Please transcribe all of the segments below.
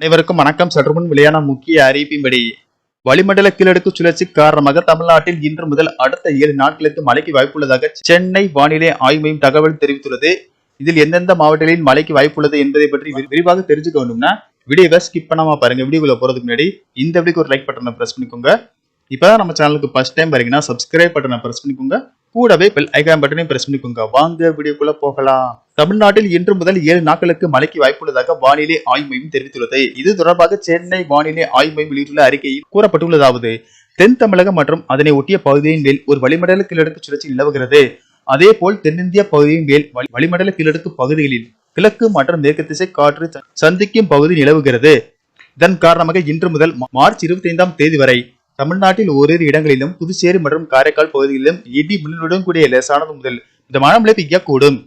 அனைவருக்கும் வணக்கம். சற்றுமுன் வெளியான முக்கிய அறிவிப்பின்படி வளிமண்டல கீழடுக்கு சுழற்சி காரணமாக தமிழ்நாட்டில் இன்று முதல் அடுத்த ஏழு நாட்களுக்கு மழைக்கு வாய்ப்புள்ளதாக சென்னை வானிலை ஆய்வு மையம் தகவல் தெரிவித்துள்ளது. இதில் எந்தெந்த மாவட்டங்களில் மழைக்கு வாய்ப்புள்ளது என்பதை பற்றி விரிவாக தெரிஞ்சுக்க வேண்டும்னா வீடியோவை ஸ்கிப் பண்ணாம பாருங்க. வீடியோக்குள்ள போறதுக்கு முன்னாடி இந்த வீடியோக்கு ஒரு லைக் பட்டனை பிரஸ் பண்ணிக்கோங்க. இப்பதான் நம்ம சேனலுக்கு ஃபர்ஸ்ட் டைம் பாருங்கன்னா சப்ஸ்கிரைப் பட்டனை பிரஸ் பண்ணிக்கோங்க. கூடவே பெல் ஐகான் பட்டனையும் பிரஸ் பண்ணிக்கோங்க. வாங்க வீடியோக்குள்ள போகலாம். தமிழ்நாட்டில் இன்று முதல் ஏழு நாட்களுக்கு மழைக்கு வாய்ப்புள்ளதாக வானிலை ஆய்வு மையம் தெரிவித்துள்ளது. இது தொடர்பாக சென்னை வானிலை ஆய்வு மையம் வெளியிட்டுள்ள அறிக்கையில் கூறப்பட்டுள்ளதாவது தென் தமிழகம் மற்றும் அதனை ஒட்டிய பகுதியின் மேல் ஒரு வளிமண்டல கீழடுக்கு சுழற்சி நிலவுகிறது. அதே போல் தென்னிந்திய பகுதியின் மேல் வளிமண்டல கீழடுக்கு பகுதிகளில் கிழக்கு மற்றும் மேற்கு திசை காற்று சந்திக்கும் பகுதி நிலவுகிறது. இதன் காரணமாக இன்று முதல் மார்ச் இருபத்தி ஐந்தாம் தேதி வரை தமிழ்நாட்டில் ஓரிரு இடங்களிலும் புதுச்சேரி மற்றும் காரைக்கால் பகுதிகளிலும் இடி மின்னலுடன் கூடிய லேசானது முதல் மிதமான மழை பெய்யக்கூடும்.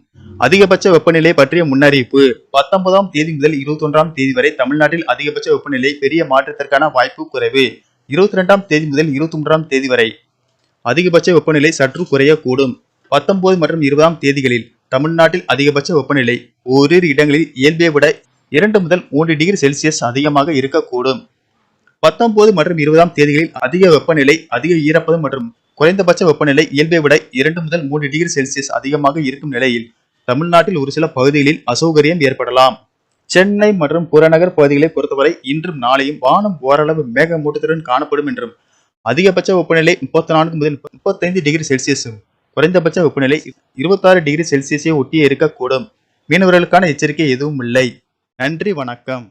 அதிகபட்ச வெப்பநிலை பற்றிய முன்னறிவிப்பு. பத்தொன்பதாம் தேதி முதல் இருபத்தி ஒன்றாம் தேதி வரை தமிழ்நாட்டில் அதிகபட்ச வெப்பநிலை பெரிய மாற்றத்திற்கான வாய்ப்பு குறைவு. இருபத்தி ரெண்டாம் தேதி முதல் இருபத்தி ஒன்றாம் தேதி வரை அதிகபட்ச வெப்பநிலை சற்று குறையக்கூடும். பத்தொன்பது மற்றும் இருபதாம் தேதிகளில் தமிழ்நாட்டில் அதிகபட்ச வெப்பநிலை ஓரிரு இடங்களில் இயல்பை விட இரண்டு முதல் மூன்று டிகிரி செல்சியஸ் அதிகமாக இருக்கக்கூடும். பத்தொன்பது மற்றும் இருபதாம் தேதிகளில் அதிக வெப்பநிலை அதிக ஈரப்பதம் மற்றும் குறைந்தபட்ச வெப்பநிலை இயல்பை விட இரண்டு முதல் மூன்று டிகிரி செல்சியஸ் அதிகமாக இருக்கும் நிலையில் தமிழ்நாட்டில் ஒரு சில பகுதிகளில் அசௌகரியம் ஏற்படலாம். சென்னை மற்றும் புறநகர் பகுதிகளை பொறுத்தவரை இன்றும் நாளையும் வானம் ஓரளவு மேகமூட்டத்துடன் காணப்படும் என்றும் அதிகபட்ச வெப்பநிலை முப்பத்தி நான்கு முதல் முப்பத்தைந்து டிகிரி செல்சியஸும் குறைந்தபட்ச வெப்பநிலை இருபத்தாறு டிகிரி செல்சியஸை ஒட்டியே இருக்கக்கூடும். மீனவர்களுக்கான எச்சரிக்கை எதுவும் இல்லை. நன்றி வணக்கம்.